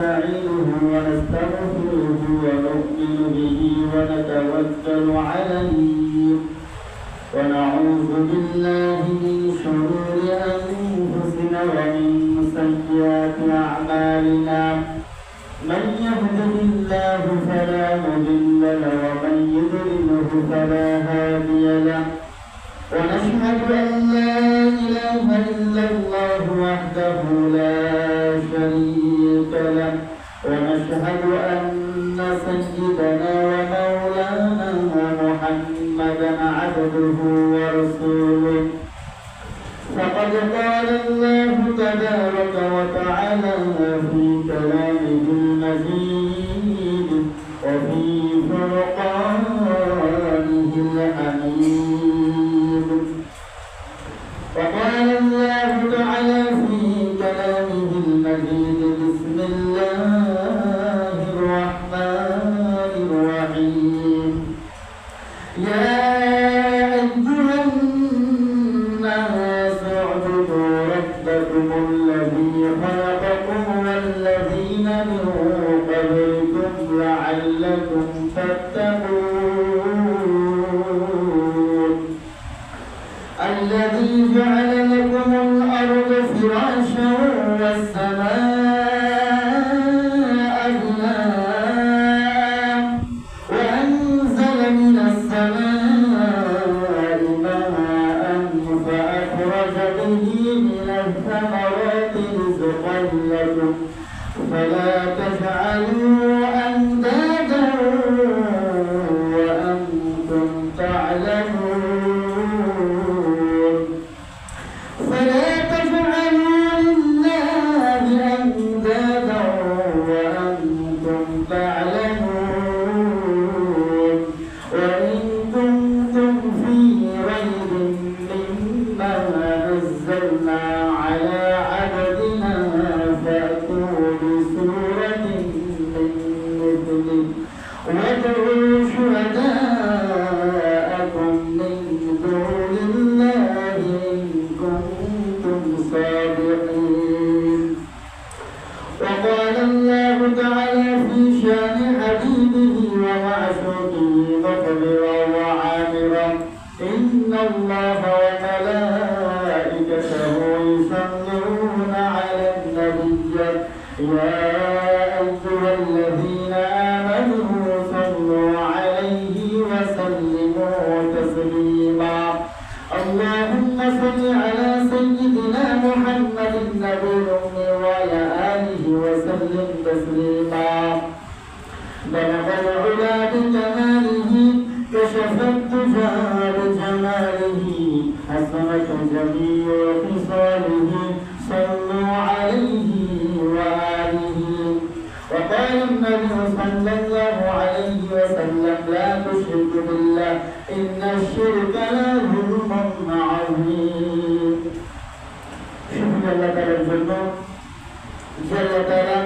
نستعينه ونستغفره. فلا تفعلوا النبي صلى الله عليه وسلم لا تشرك بالله إن الشرك لظلم عظيم شكرا الله تعالى الجنة جل تعالى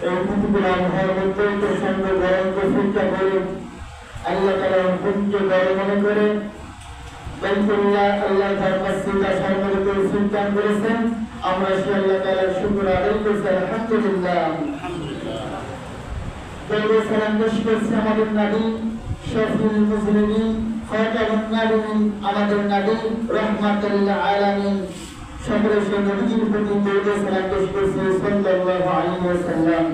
এই পৃথিবীর আবহাওয়ার মধ্যে প্রচন্ড গরমকে চিন্তা করে আল্লাহ তালা হুকুমকে গরম মনে করে বাইতুল্লাহ আল্লাহ তার মসজিদা সর্বত চিন্তা করেছেন আমরা সে আল্লাহ তালার শুক্র আদায় করছি আলহামদুলিল্লাহ দরুদ সালাম পেশ করছি আমাদের নবী, শফিউল মুসলিমিন খাতামুন নবীন আমাদের নবী, রাহমাতুল্লাহ আলামিন। সকলের সে নবীজির প্রতি দরুদ সালাম পেশ করছি সাল্লাল্লাহু আলাইহি ওয়াসাল্লাম।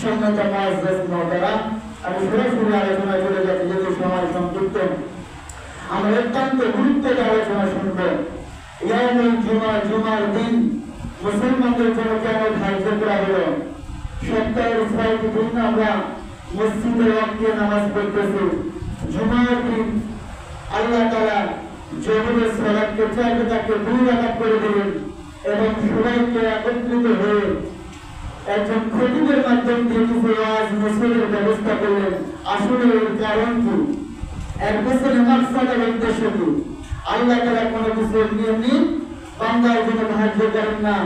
সম্মানিত মুআজ্জাজ মুহতারাম আমি সরাসরি আলোচনা করে যাচ্ছি যেহেতু সময় সংক্ষিপ্ত আমরা মুসলমানদের জন্য কেমন ধার্য করা হলো? সপ্তাহের ছয়টি দিন আমরা মসজিদে রক্তে নামাজ পড়তেছি। জুমার দিন আল্লাহ তালা জমিনের সলাদকে চাইতে তাকে দুই রাখাত করে দিলেন এবং সবাইকে একত্রিত হয়ে একজন খতিবের মাধ্যম দিয়ে আজ মুসলিমের ব্যবস্থা করলেন। আসলে এর কারণ কি? এক বছরের মাকসাদ এবং উদ্দেশ্য কি আল্লাহ তারা কোনো কিছু এমনি এমনি বান্দার জন্য সাহায্য করেন না।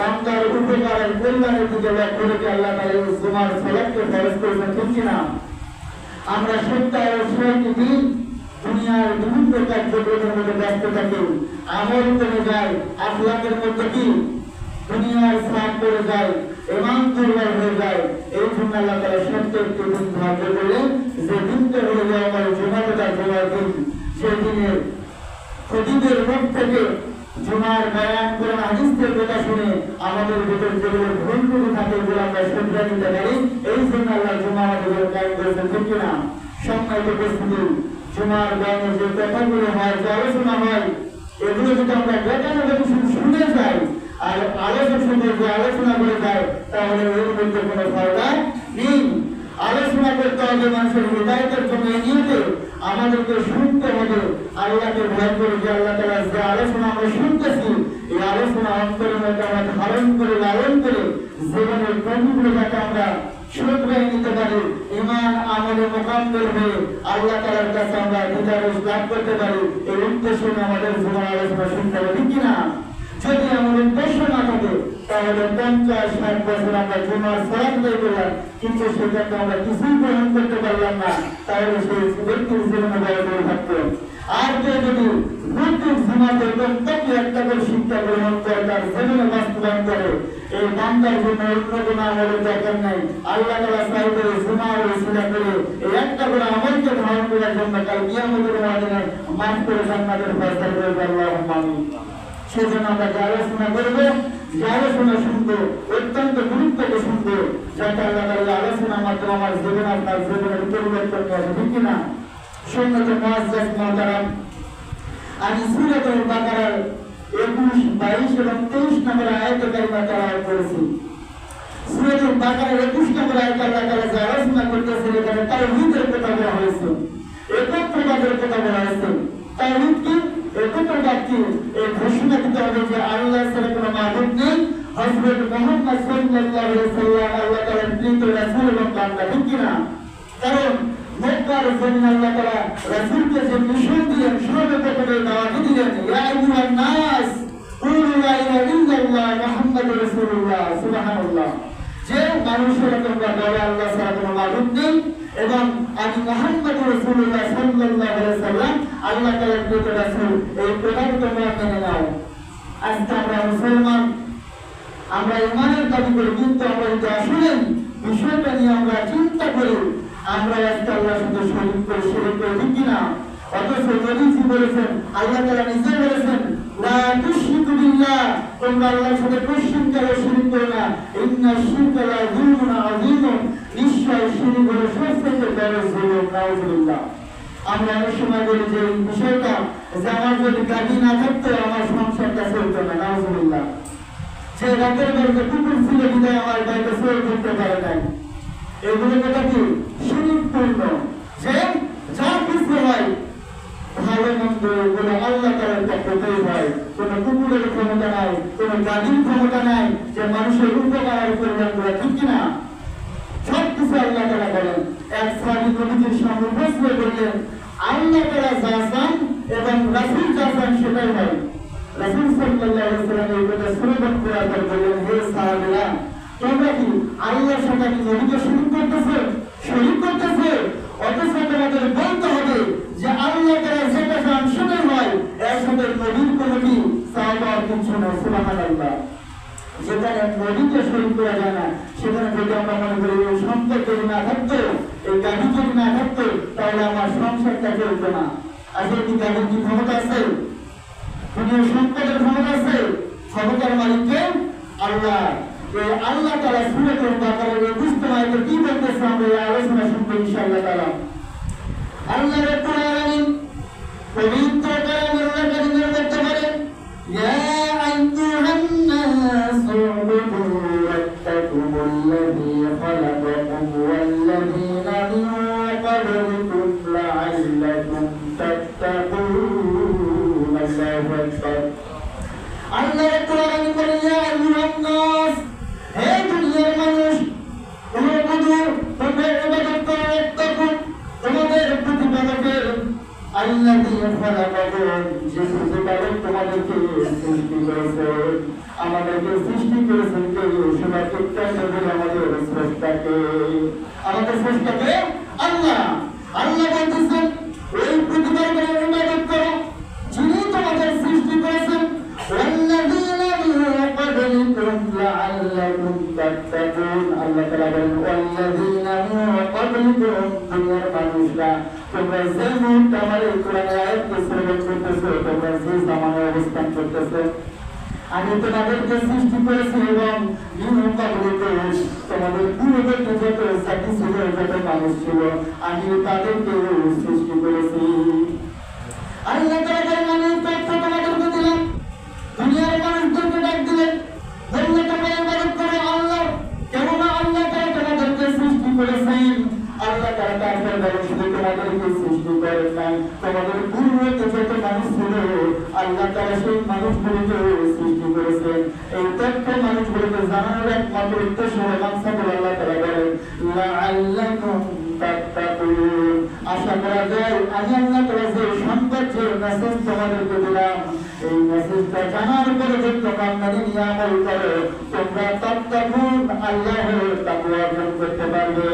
বান্দার উপকারের কল্যাণের দিকে লক্ষ্য রেখে আল্লাহ তালা এই জুমার সলাদকে ফরজ করেছেন, ঠিক কিনা আমরা সপ্তাহে ছয়টি দিন দুনিয়ার বিভিন্ন কার্যক্রমের মধ্যে ব্যস্ত থাকি। আমল কমে যায় আখলাকের মধ্যে কি? দুনিয়ার সাপ করে যায় ইমান দুর্বল হয়ে যায় এই জন্য আল্লাহ তারা সত্তর দিন ধার্য করলেন, যে দিনটা হলো যে আমার জমাটা জমার দিন। সেই দিনের খতিবের মুখ থেকে জুমার বয়ান করে হাদিসের কথা শুনে আমাদের ভিতর যেগুলো ভুল ত্রুটি থাকে যেগুলো আমরা শুধরে নিতে পারি, এই জন্য আল্লাহ জুমা আমাদের কায়েম করেছেন, ঠিক কিনা? সম্মানিত উপস্থিতি, জুমার বয়ানে যে কথাগুলো হয়, যে আলোচনা হয়, এগুলো যদি আমরা শুধু শুনে যাই আর আলোচনা শুনে যে আলোচনা করে যায়, তাহলে এর মধ্যে কোনো ফায়দা নেই। আলোচনা করতে হবে মানুষের হৃদায়তের জন্য নিয়তে। আমাদেরকে শুনতে হবে। আল্লাহকে ভয় করে যে আল্লাহ তালা যে আলোচনা আমরা শুনতেছি, এই আলোচনা অন্তরের মধ্যে আমরা ধারণ করে, লালন করে জীবনের প্রতিগুলো যাতে আমরা শুধরে নিতে পারি ইমান আমলে মোকাম্মেল হয়ে আল্লাহ তালার কাছে আমরা বিচারস লাভ করতে পারি, এই উদ্দেশ্য আমাদের জীবন আলোচনা শুনতে হবে কিনা? যদি আমাদের উদ্দেশ্য না থাকে, তাহলে পঞ্চাশ, ষাট বছর আমরা জুমার সালাদ আদায় করলাম কিন্তু সেটাকে আমরা কিছুই গ্রহণ করতে পারলাম না, তাহলে সেই ব্যক্তির জীবনে বড় করে থাকতো আর কেউ যদি প্রত্যেক জুমাতে প্রত্যেকে একটা করে শিক্ষা গ্রহণ করে, তার জীবনে বাস্তবায়ন করে, এই বান্দার জন্য অন্য কোনো আমলের দরকার নেই। আল্লাহ তালা চাইবে জুমা ও সিলা করে এই একটা করে আমলকে ধারণ করার জন্য কাল কিয়ামতের মাধ্যমে মাফ করে জান্নাতের ফয়সালা করে আল্লাহ আমিন। সেজন্য আমরা যে আলোচনা করব যে আলোচনা শুনব, অত্যন্ত গুরুত্বকে শুনব, যাতে আল্লাহ তাআলা আলোচনার মাধ্যমে আমার জীবন আপনার জীবনের পরিবর্তন নিয়ে আসে ঠিক কিনা সন্ন্যত মুআজ্জাজ মুহতারাম আমি সূরাতুল বাকারার 21 22 এবং 23 নম্বর আয়াতে কারিমা তেলাওয়াত করেছি। সূরাতুল বাকারার 21 নম্বর আয়াতে আল্লাহ তাআলা যে আলোচনা করতেছেন, এখানে হয়েছে। একত্রবাদের কথা বলা হয়েছে। কি? একত্রবাদ কি এই ঘোষণা দিতে হবে যে আল্লাহ ছাড়া কোনো মাবুদ নেই। হযরত মুহাম্মদ সাল্লাল্লাহু আলাইহি সাল্লাম আল্লাহ তাআলার প্রিয় রাসূল এবং বান্দা, ঠিক কি না কারণ মক্কার জমিন আল্লাহ তাআলা রাসূলকে যে মিশন দিলেন, সর্বপ্রথমে দাওয়াত দিলেন, ইয়া আইয়ুহান নাস, কুলু লা ইলাহা ইল্লাল্লাহ মুহাম্মাদুর রাসূলুল্লাহ। সুবহানাল্লাহ। যে মানুষেরা তোমরা বলে আল্লাহ ছাড়া কোনো মাবুদ নেই। এবং আমি মোহাম্মদ রাসূলুল্লাহ সাল্লাল্লাহু আলাইহি সাল্লাম আল্লাহ তাআলার প্রিয় রাসূল, এই প্রধান তোমরা মেনে নাও। আজকে আমরা মুসলমান, আমরা ইমানের দাবি করি কিন্তু আমরা যদি আসলে বিষয়টা নিয়ে আমরা চিন্তা করি, আমরা আজকে আল্লাহর সাথে শরীর করে শরীর করে, ঠিক কিনা? অথচ নবীজি বলেছেন? আল্লাহ তাআলা নিজে বলেছেন, লা তুশরিকু বিল্লাহ। তোমরা আল্লাহর সাথে পশ্চিম কালে শরীর করো না। ইন্না শিরকা লা যুলমুন নিশ্চয় শিরিক হলো সবথেকে বড় জুলুম নাউজুবিল্লাহ আমরা অনেক সময় বলি যে বিষয়টা যে আমার যদি গাড়ি না থাকতো, আমার সংসারটা চলতো না নাউজুবিল্লাহ সে রাতের বাড়িতে কুকুর ছিল বিদায় আমার বাড়িতে সই করতে পারে নাই। এগুলো কথা কি শিরিকপূর্ণ যে যা কিছু হয়, ভালো মন্দ এগুলো আল্লাহ তালার পক্ষ থেকে হয়। কোনো কুকুরের ক্ষমতা নাই, কোনো গাড়ির ক্ষমতা নাই যে মানুষের উপকার আর কল্যাণ ঠিক কিনা? কিছু আল্লাহ তালা বলেন, এক সাহাবী নবীজির সামনে প্রশ্ন করলেন আল্লাহ তালা যা চান এবং রাসূল যা যেখানে নদীকে শরীর করা যায় না। সেখানে যদি আমরা মনে করি এই সম্পদ যদি না থাকতো, এই গাড়ি যদি না থাকতো, তাহলে আমার সংসারটা চলতো না। আজকে কি গাড়ির কি ক্ষমতা আছে? কোনো সম্পদের ক্ষমতা আছে, ক্ষমতার মালিককে আল্লাহ। এই আল্লাহ তালা শুনে করুন বাকারের বুঝতে পারবে কি বলতেছে আমরা এই আলোচনা শুনব ইনশাআল্লাহ তালা আল্লাহ রব্বুল আলামিন পবিত্র কালামের কারিমের মধ্যে বলেন الذي خلقكم والذي যে প্রতিপালক তোমাদেরকে সৃষ্টি করেছেন আমাদেরকে সৃষ্টি করেছেন কে সেটা প্রত্যেক আমাদের স্রষ্টাকে আমাদের স্রষ্টাকে আল্লাহ আল্লাহ বলতেছেন এই প্রতিপালকের ইবাদত করো যিনি তোমাদের সৃষ্টি করেছেন والذين من قبلكم আল্লাহ তাআলা বলেন ওয়াল্লাযীনা মিন ক্বাবলিকুম দুনিয়ার মানুষরা তোমরা যে মুহূর্তে আমার এই কোরআনের আয়াতকে শ্রবণ করতেছো তোমরা যে আমি তাদেরকে সৃষ্টি করেছি আল্লাহ তাআলা বলেন আমি তথ্য তোমাদেরকে দিলাম দুনিয়ার মানুষদেরকে ডাক দিলেন বললে তোমরা ইবাদত করো আল্লাহ কেননা আল্লাহ তাআলা তোমাদেরকে সৃষ্টি করেছেন আল্লাহ শুধু তোমাদেরকে সৃষ্টি তোমাদের করেছেন এই তথ্য মানুষগুলোকে জানানোর একমাত্র উদ্দেশ্য মানসাবুল আল্লাহ তাআলা বলেন লাআল্লাকুম তাত্তাকুন আশা করা যায় আমি আল্লাহ তাআলা যে সৌন্দর্যের মেসেজ তোমাদেরকে দিলাম এই মেসেজটা জানার পরে যে তোমার তাত্তাকুন আল্লাহর অর্জন করতে পারবে।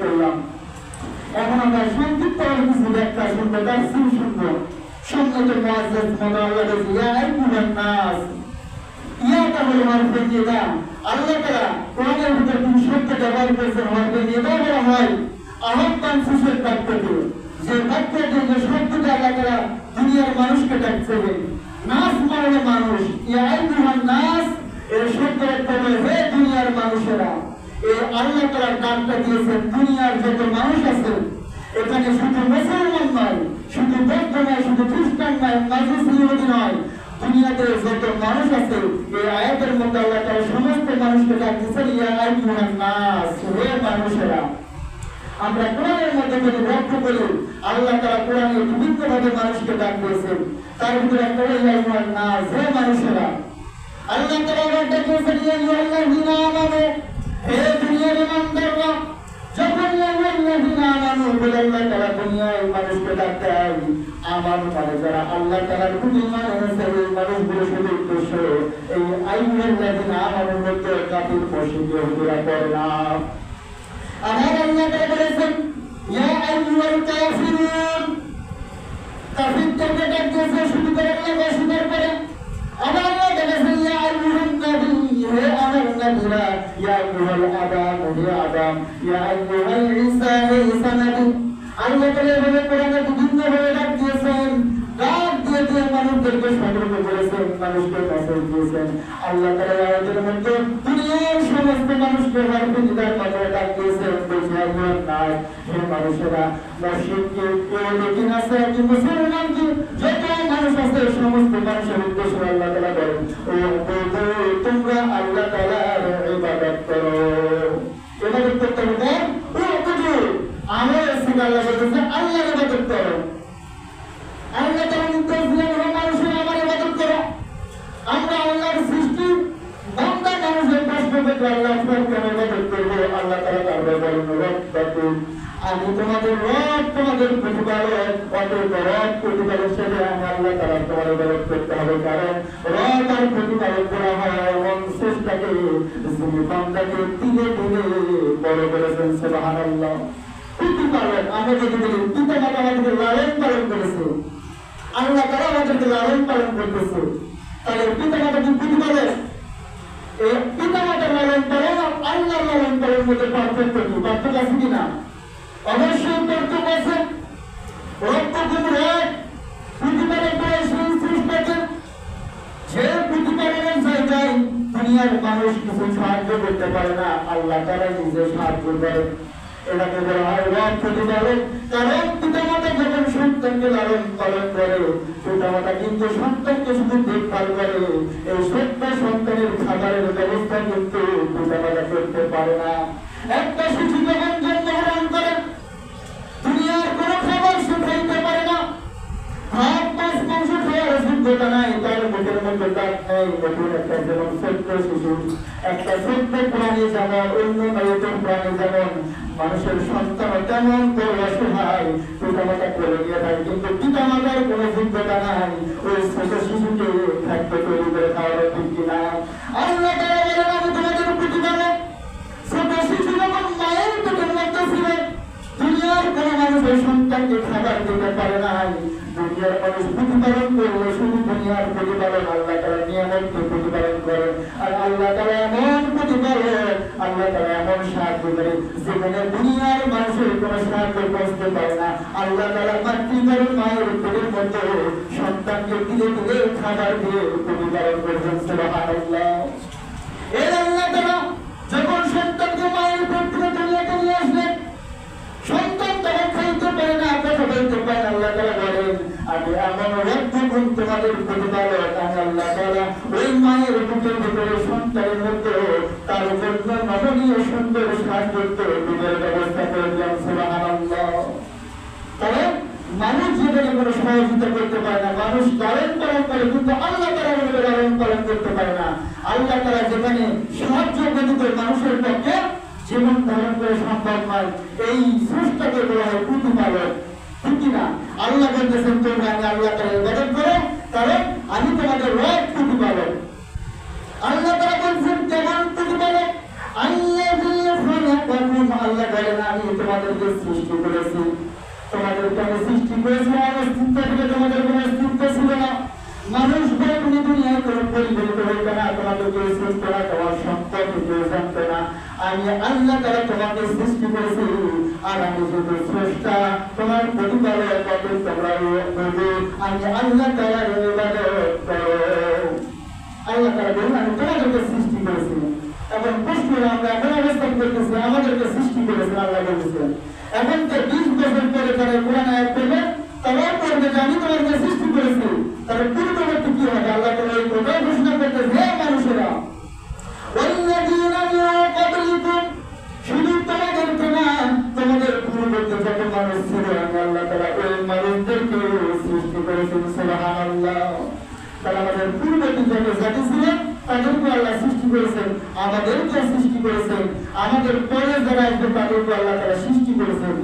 করলাম এখন আমরা সংক্ষিপ্ত কিছু ব্যাখ্যা শুনব তার সিন শুনব সম্মত মুআজ্জাজ আল্লাহ বলছে ইয়া আইয়ুহান নাস ইয়াটা হলো হরফে নিদা আল্লাহ তাআলা কোরআনের ভিতরে কোন শব্দ ব্যবহার করেছেন বলা হয় যে আল্লাহ দুনিয়ার মানুষকে নাস মানে মানুষ, ইয়া আইয়ুহান নাস। শব্দের অর্থ হলো হে দুনিয়ার মানুষেরা, এই আল্লাহ তাআলা ডাকটা দিয়েছেন দুনিয়ার যত মানুষ আছে। এখানে শুধু মুসলমান নয়, শুধু বৌদ্ধ নয়, শুধু খ্রিস্টান নয়, মাজুস ইহুদি নয়, দুনিয়াতে যত মানুষ আছে, এই আয়াতের মধ্যে আল্লাহ তাআলা সমস্ত মানুষকে ডাক দিয়েছেন, ইয়া আইয়ুহান নাস, হে মানুষেরা। আমরা কোরআনের মধ্যে যদি লক্ষ্য করি, আল্লাহ তাআলা কোরআনে বিভিন্ন ভাবে মানুষকে ডাক দিয়েছেন। তার ভিতরে একটা ইয়া আইয়ুহান নাস, হে মানুষেরা। আল্লাহ তাআলা ডাক ইয়া আইয়ুহাল্লাযীনা আমানু হে দুনিয়ার ইমানদাররা যখন ইয়া আইয়ুহাল্লাযীনা আমানু বলে আল্লাহ তাআলা দুনিয়ার মানুষকে ডাকতে হয় আমার মানে যারা আল্লাহ তাআলার প্রতি ঈমান এনেছে এই মানুষগুলো শুধু উদ্দেশ্য এই আইয়ুহাল্লাযীনা আমানুর মধ্যে কাফির মুশরিক ইহুদিরা পড়ে না আমার আল্লাহ ইয়া করে আল্লাহ অস্বীকার করে আবার আল্লাহ বলেছেন ইয়া আইয়ুহান নবী হে আমার নবীরা ইয়া আইয়ুহাল আদাম হে আদাম ইয়া আইয়ুহাল ঈসা হে ঈসা নবী আল্লাহ তাআলা এভাবে কোরআনে বিভিন্ন ভাবে ডাক দিয়েছেন ডাক দিয়ে দিয়ে মানুষদেরকে সতর্ক করেছেন মানুষকে মেসেজ দিয়েছেন আল্লাহ তাআলা আয়াতের মধ্যে দুনিয়ার সমস্ত মানুষকে হরফে নিদার মাধ্যমে ডাক দিয়েছেন বলছে আল্লাহ নাই হে মানুষেরা মসজিদকে ইহুদি নাসারাকে মুসলমানকে যত আছে সমস্ত মানুষের উদ্দেশ্য আল্লাহ তোমরা আল্লাহ তাআলার ইবাদত করো ইবাদত করতে হবে ও বন্ধু আমার এসে আল্লাহ বলতেছে আল্লাহর ইবাদত করো আল্লাহ তাআলা নির্দেশ দিলেন হে মানুষের আমার ইবাদত করো আমরা আল্লাহর সৃষ্টি বান্দা মানুষের প্রশ্ন করতে আল্লাহ কেন ইবাদত করব আল্লাহ তাআলা তারপরে বলেন রব্বাকুম আমি তোমাদের রব তোমাদের প্রতিপালক অতএব রব প্রতিপালক হিসেবে আমি আল্লাহ তাআলা তোমার ইবাদত করতে হবে কারণ রব আর প্রতিপালক বলা হয় এবং সৃষ্টাকে যিনি বান্দাকে দিলে দিলে বড় করেছেন সুবহানাল্লাহ প্রতিপালক আমরা যদি বলি পিতা মাতা আমাদেরকে লালন পালন করেছে আল্লাহ তারা আমাদেরকে লালন পালন করতেছে তাহলে পিতা মাতা কি প্রতিপালক এই পিতা মাতার লালন পালন আর আল্লাহ লালন পালনের মধ্যে পার্থক্য কি পার্থক্য আছে কিনা অবশ্যই পার্থক্য আছে রক্তকুম এক প্রতিপালক করে সেই সৃষ্টিকে যে প্রতিপালনের জায়গায় দুনিয়ার মানুষ কিছু পারে না, আল্লাহ তারা নিজে সাহায্য করে। এটাকে বলা হয় রব প্রতিপালক। কারণ পিতামাতা যখন সন্তানকে লালন পালন করে, পিতামাতা কিন্তু সন্তানকে শুধু দেখভাল করে। এই সত্য সন্তানের খাবারের ব্যবস্থা কিন্তু পিতামাতা করতে পারে না। একটা শিশু যখন জন্মগ্রহণ করে, দুনিয়ার কোনো খাবার সে খাইতে পারে না। ভাত, মাছ, মাংস খাওয়ার যোগ্যতা নাই। একটা যেমন ছোট্ট শিশু একটা ছোট্ট প্রাণী যেমন অন্য নতুন প্রাণী যেমন মানুষের নাই ওই ছোট শিশুকে খাদ্য তৈরি করে খাওয়ার ঠিক কিনা আল্লাহ তাআলা বলেন আমি তোমাদের প্রতিপালক ছোট শিশু যখন মায়ের পেটের মধ্যে ছিল দুনিয়ার কোন মানুষের সন্তানকে খাবার দিতে পারে নাই দুনিয়ার মানুষ প্রতিপালন করলে শুধু দুনিয়ার দুনিয়ার প্রতিপালন আল্লাহ তারা নিয়ামতকে প্রতিপালন করে আর আল্লাহ তারা এমন প্রতিপালন আল্লাহ তারা এমন সাহায্য করে যেখানে দুনিয়ার মানুষের কোনো সাহায্য পারে না। আল্লাহ তারা মাতৃকারণ মায়ের পেটের মধ্যে সন্তানকে দিলে দিলে খাবার দিয়ে প্রতিপালন করছেন, সুবহানাল্লাহ। এই আল্লাহ তারা যখন সন্তানকে মায়ের পেট থেকে দুনিয়াতে নিয়ে আসলেন, সন্তান তখন খাইতে পারে না কথা বলতে পারে আল্লাহ তারা বলেন, আমি এমন রক্ষণ তোমাদের প্রতিপালক, আমি আল্লাহ তারা ওই মায়ের বুকের ভিতরে সন্তানের মধ্যে তার জন্য নমনীয় সুন্দর সাজযুক্ত দুধের ব্যবস্থা করে দিলাম সুবহানাল্লাহ তবে মানুষ জীবনে কোনো সহযোগিতা করতে পারে না, মানুষ লালন পালন করে কিন্তু আল্লাহ তারা আমাদের লালন পালন করতে পারে না। আল্লাহ তারা যেখানে সাহায্য ব্যতীত মানুষের পক্ষে জীবন ধারণ করে সম্ভব নয়। এই সৃষ্টাকে বলা হয় প্রতিপালক ঠিক কিনা? আল্লাহ বলতেছেন, তোমরা আমি আল্লাহ তারা ইবাদত করো কারণ আমি তোমাদের রব প্রতিপালক আল্লাহ তারা বলছেন, কেমন প্রতিপালক আল্লাহ আল্লাহ বলেন আমি তোমাদেরকে সৃষ্টি করেছি। তোমাদেরকে আমি সৃষ্টি করেছি আমার অস্তিত্ব থেকে তোমাদের কোনো অস্তিত্ব ছিল না। মানুষ বলে তুমি দুনিয়ায় কোনো পরিগণিত হইবে না তোমাকে আমাদেরকে সৃষ্টি করেছেন, আল্লাহ বলেছেন। এখন যে বিশ বছর পরে তারা কোরআন আয়াত করবে তারা করবে যে আমি তোমাদের সৃষ্টি করেছি তাহলে পূর্ববর্তী কি হবে আল্লাহ তারা এই কোথায় ঘোষণা করতে যে মানুষেরা শুধু তোমাদের তোমার তোমাদের পূর্ববর্তী যত মানুষ ছিল আমি আল্লাহ তারা ওই মানুষদেরকে সৃষ্টি করেছেন সোলাহ আল্লাহ তারা আমাদের পূর্ববর্তী যত জাতি ছিলেন তাদেরকে আল্লাহ সৃষ্টি করেছেন আমাদেরকে সৃষ্টি করেছেন আমাদের পরে যারা আসবে তাদেরকে আল্লাহ তারা সৃষ্টি করেছেন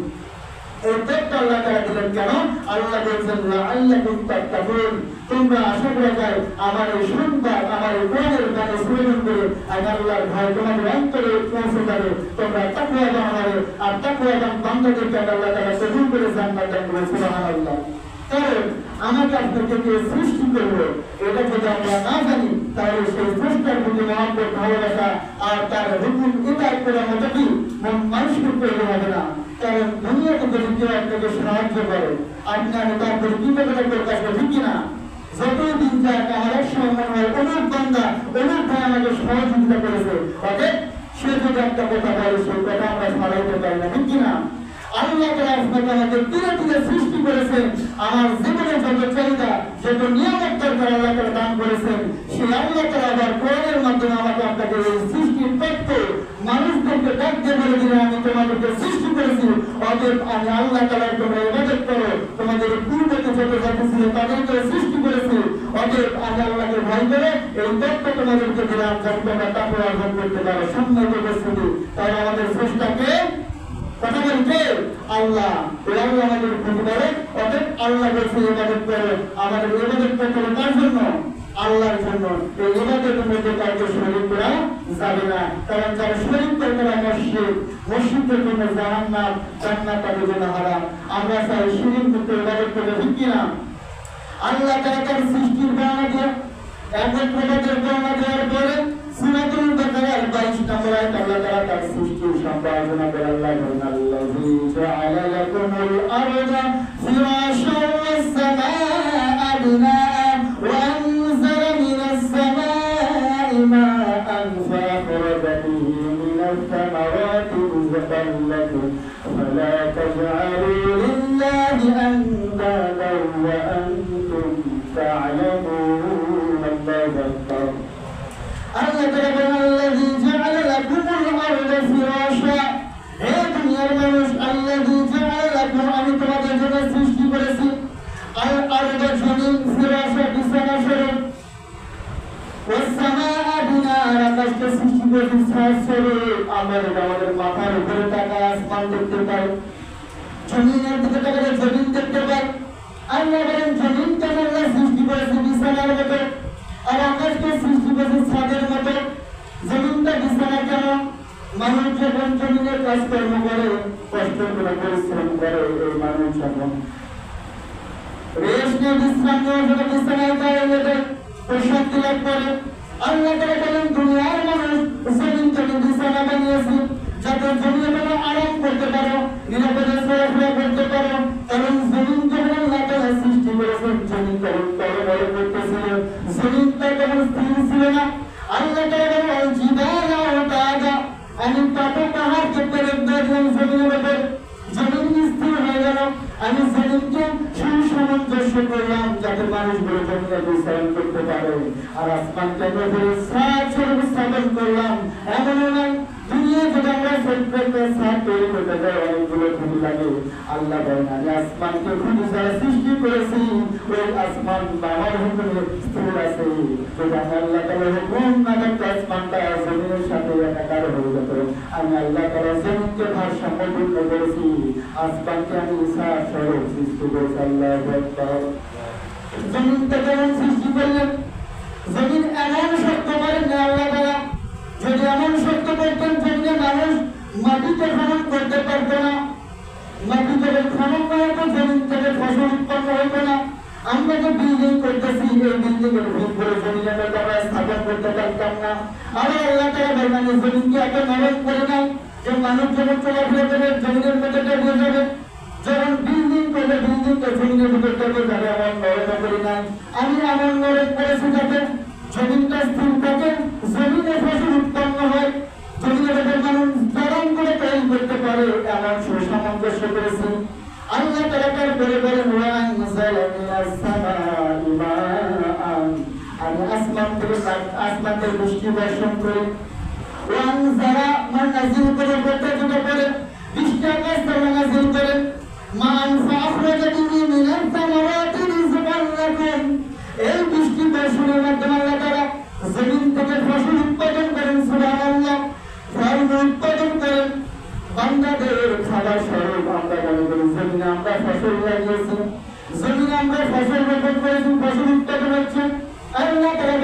এই আল্লাহ তারা দিলেন কেন আল্লাহ বলছেন লাআল্লাকুম তাত্তাকুন তোমরা আশা করা যায় আমার এই সংবাদ, আমার এই কোরআনের গানে শ্রবণ করে আমি আল্লাহর ভয় তোমাদের অন্তরে পৌঁছে যাবে। তোমরা তাকওয়া বানাবে আর তাকওয়া বান বান্দাদেরকে আল্লাহ তারা কবুল করে জান্নাত দান করে সুবহানাল্লাহ। কারণ আমাকে আপনাকে কে সৃষ্টি করল এটা যদি আমরা না জানি, তাহলে সেই স্রষ্টার প্রতি মহাব্বত ভালোবাসা আর তার হুকুম এটা করার মতো কি? মন- মানুষকে প্রয়োজন হবে না। কারণ দুনিয়াতে যদি কেউ আপনাকে সাহায্য করে। আপনি আমি তার প্রতি কৃতজ্ঞতা করতে আসবে ঠিক যায় আমার সময় অনেক বান্দা অনেক ভাই আমাকে সহযোগিতা করেছে। অতএব সে যদি একটা কথা বলে, সেই কথা আমরা সরাইতে পারি না। ঠিক কিনা? ছিল তাদেরকে সৃষ্টি করেছি। অতএব আমি ভয় করে এই তত্ত্ব তোমাদেরকে আমাদের স্রষ্টাকে কথা বলতে আল্লাহ আল্লাহ আমাদের ক্ষতি করে, অতএব আল্লাহ বলছে ইবাদত করো, আমাদের ইবাদত করতে কার জন্য? আল্লাহর জন্য। এই ইবাদতের মধ্যে কাউকে শরীর করা যাবে না। কারণ যারা শরীর করে তারা মসজিদ মসজিদের জন্য জাহান্নাম, জান্নাত তাদের জন্য হারাম। আমরা চাই শরীর মুক্ত ইবাদত করতে ঠিক কিনা? আল্লাহ তারা তার সৃষ্টির বর্ণনা দিয়ে একজন প্রবাদের বর্ণনা দেওয়ার পরে সুরাতুল বাকারার تمرا الذي جعل لكم الأرض. فراشا والسماء بناء وأنزل من السماء ماء فأخرج به من الثمرات رزقا فلا تجعلوا আকাশকে সৃষ্টি করেছি ছাদ স্বরূপ আমাদের আমাদের মাথার উপরে তাকায় আসমান দেখতে পাই জমিনের দিকে তাকালে জমিন দেখতে পাই আল্লাহ বলেন জমিনকে আল্লাহ সৃষ্টি করেছে বিছানার মতো আর আকাশকে সৃষ্টি করেছে ছাদের মতো জমিনটা বিছানা কেন মানুষ যখন জমিনের কাজকর্ম করে কষ্ট করে পরিশ্রম করে এই মানুষ যখন রেস্ট নিয়ে বিশ্রাম নেওয়ার জন্য বিছানায় দাঁড়িয়ে প্রশান্তি লাভ করে আল্লাহ তাআলা বলেন দুনিয়ার মানুষ জমিন থেকে বিছানা বানিয়েছি যাতে জমিনে তোমরা আরাম করতে পারো, নিরাপদে চলাফেরা করতে পারো, এবং জমিন যখন আল্লাহ ওয়াতাদা আমি আমি জমিনকে সুসামঞ্জস্য করলাম যাতে মানুষগুলো জমিনে বিশ্রাম করতে পারে। আর আসমানকে নজরে সাত স্বরূপ স্থাপন করলাম, এমনও দুনিয়া যদি আমরা সেন্ট্রালকে সাত তৈরি করতে যাই অনেকগুলো খুবই লাগে, আল্লাহ বলেন, আমি আসমানকে খুবই যারা সৃষ্টি করেছি, ওই আসমান আমার হুকুমে স্থির আছে। যদি আল্লাহ তালা হুকুম না করতে আসমানটা জমিনের সাথে একাকার হয়ে যেত। আমি আল্লাহ তালা জমিনকে ভারসাম্যপূর্ণ করেছি। আসমানকে আমি সাত স্বরূপ সৃষ্টি করেছি, আল্লাহ। জমিনটা কেমন সৃষ্টি করলেন জমিন এমন শক্ত করেন আল্লাহ তালা যদি এমন শক্ত করতেন জমিনে মানুষ মাটিতে খনন করতে পারতো না মাটি থেকে খনন করা তো জমিন থেকে ফসল উৎপন্ন হইতো না। আমরা যে বিল্ডিং করতেছি, এই বিল্ডিং এর ভিতরে জমিনের আমরা স্থাপন করতে পারতাম না। আবার আল্লাহ তারা আমি জমিনকে এত নরম করে নাই যে মানুষ যখন চলাফেরা করে জমিনের মধ্যে ডুবে যাবে। যখন বিল্ডিং করলে বিল্ডিং কে জমিনের ভিতর যাবে, এমন নরম করি নাই। আমি এমন নরম করেছি যাতে জমিনটা স্থির থাকে জমিনে ফসল উৎপন্ন হয়। জমিনের উপর মানুষ দাঁড়ান করে তৈরি করতে পারে, এমন সুসামঞ্জস্য করেছে আল্লাহ তারা তার মাআন আমি আসমান থেকে আসমান থেকে বৃষ্টি বর্ষণ করি। ওয়ানজালা মান নাজিল করে করতে যেটা করে বৃষ্টি আকাশ থেকে নাজিল করে। মান ফাখরাজা বিহি মিনাস সামাওয়াতি রিজকান লাকুম। এই বর্ষণের মাধ্যমে আল্লাহ তারা জমিন থেকে ফসল উৎপাদন করেন সুবহানাল্লাহ ফল উৎপাদন করেন বান্দাদের আমরা মনে ফসল উৎপাদন আল্লাহ করা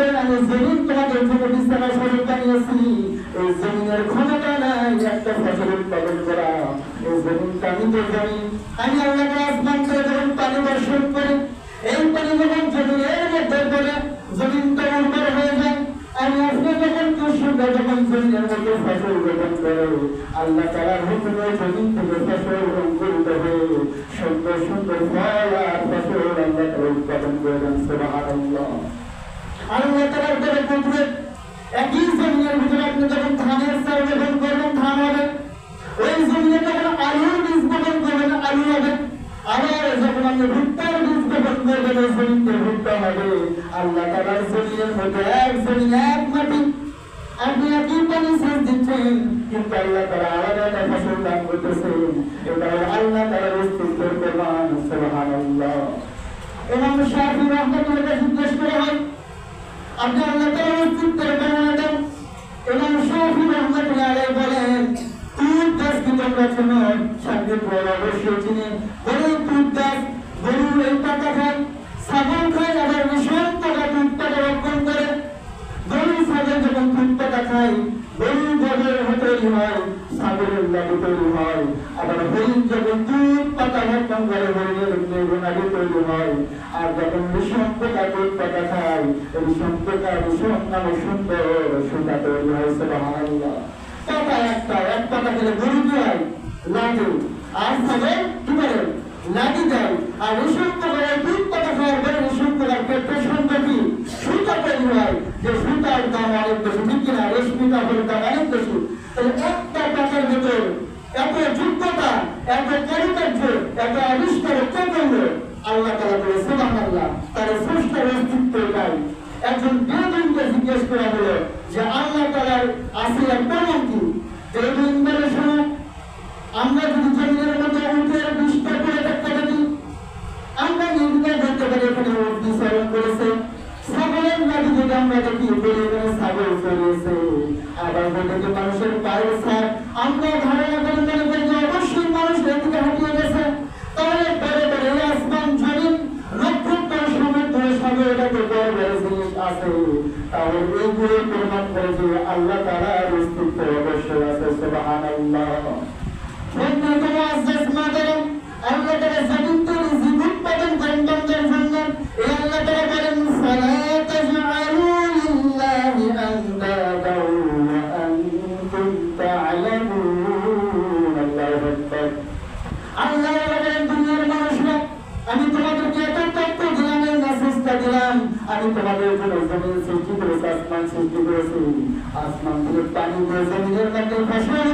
এই আল্লাহ পানি যখন জমিনের মধ্যে জমিনটা উর্বর হয়ে যায়। আমি আপনি যখন কৃষকরা যখন জমিনের মধ্যে ফসল রোপণ করে, আল্লাহ তালার হুকুমে জমিন থেকে ফসল অঙ্কুরিত হয়ে সুন্দর সুন্দর ফল আর ফসল আল্লাহ তালা উৎপাদন করে দেন, সুবহানাল্লাহ। আল্লাহ তালার করে কুদরত, একই জমিনের ভিতরে আপনি যখন ধানের চাল রোপণ করবেন, ধান হবে। ওই জমিনে যখন আলুর বীজ বপন করবেন, আলু হবে। আবার যখন আপনি ভুট্টার ওই জমিতে ভুট্টা হবে। আল্লাহ তালার জমিনের মধ্যে এক জমিন, এক মাটি। আপনি একই পানি সেচ দিচ্ছেন, কিন্তু আল্লাহ তারা আলাদা একটা ফসল দান করতেছেন। এটা আল্লাহ অস্তিত্বের প্রমাণ দেন। এবং শাফি রহমতুল্লাহ বলেন তুর দাস কি তোমরা শোনো শাফি বড় অবশ্যই চিনি। বলে তুর দাস গরু এই খায় ছাগল খায় আবার ভীষণ টাকা দুধ রক্ষণ করে। গরু ছাগল যখন দুধ খায় গরু গবের তৈরি হয় ছাগলের লাগু তৈরি হয়। আবার হরিণ যখন দুধ পাতা রক্ষণ করে হরিণের মেঘনাগু তৈরি হয়। আর যখন বিষম পোকা দুধ পাতা খায় বিষম পোকা বিষম নামে সুন্দর সুতা তৈরি হয়, সুবহানাল্লাহ। পাতা একটা, এক পাতা খেলে গরু হয় লাগে আর ছাগল কি করে? লাগি যায় আর রেশম পোকার দুধ পাতা খাওয়ার পরে রেশম পোকার পেটের সঙ্গে কি সুতা তৈরি হয়। যে সুতার দাম অনেক বেশি ঠিক কিনা বেশি আমরা যদি জমিনের মধ্যে উঠে বৃষ্টি করে দেখতে পারি আমরা নির্ণয় করতে পারি এখানে অগ্নি করেছে। ছাগলের নাকি যদি আমরা দেখি বলে এখানে ছাগল চলেছে আবার বলে মানুষের পায়ের সার আমরা ধারণা করে মনে করি যে অবশ্যই মানুষ এদিকে হাঁটিয়ে গেছে। তাহলে বড় বড় এই আসমান জমিন, নক্ষত্র সমুদ্র সাগর এটাকে বড় বড় জিনিস আছে। তাহলে এইগুলো প্রমাণ করে যে আল্লাহ তাআলার অস্তিত্ব অবশ্যই আছে। আশ্বাস মাতারম আল্লাহ তারা জমিন থেকে জীব উৎপাদন করেন আমি তোমাদের উপরে জমিন সৃষ্টি করেছি আসমান সৃষ্টি করেছি আসমান থেকে পানি দিয়ে জমিনের মধ্যে ফসল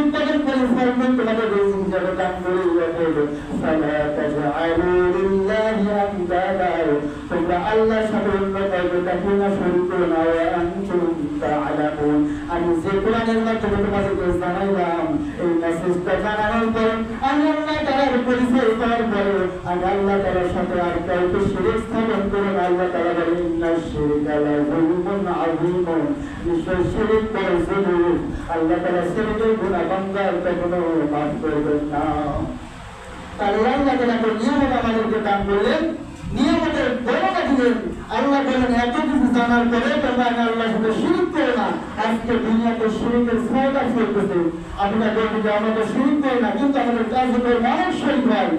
করো না ওয়া আনতুম তাআলামুন আমি যে কোরআনের মাধ্যমে তোমাদেরকে জানাইলাম এই মেসেজটা জানানোর পর আমি আল্লাহ তাআলার পরিচয় পাওয়ার পরে আমি আল্লাহ তাআলার সাথে আর কাউকে শিরিক স্থাপন করো আল্লাহ তাআলা বলেন ইন্না শিরকা লা যুলমুন আযীমুন নিশ্চয় শিরিক বড় জুলুম আল্লাহ তাআলা শিরিকের গুনাহ বান্দার কখনো মাফ করবেন না। তাহলে আল্লাহ তাআলা তো আমাদেরকে দান করলেন। বর্ণনা দিলেন আল্লাহ বলেন এত কিছু জানার পরে তোমরা আমি আল্লাহর সাথে করো না। আজকে দুনিয়াতে শিরিকের ফায়দা চলতেছে আপনারা বলবেন যে আমরা তো না, কিন্তু আমাদের কাজ করে মানুষ শরীর হয়।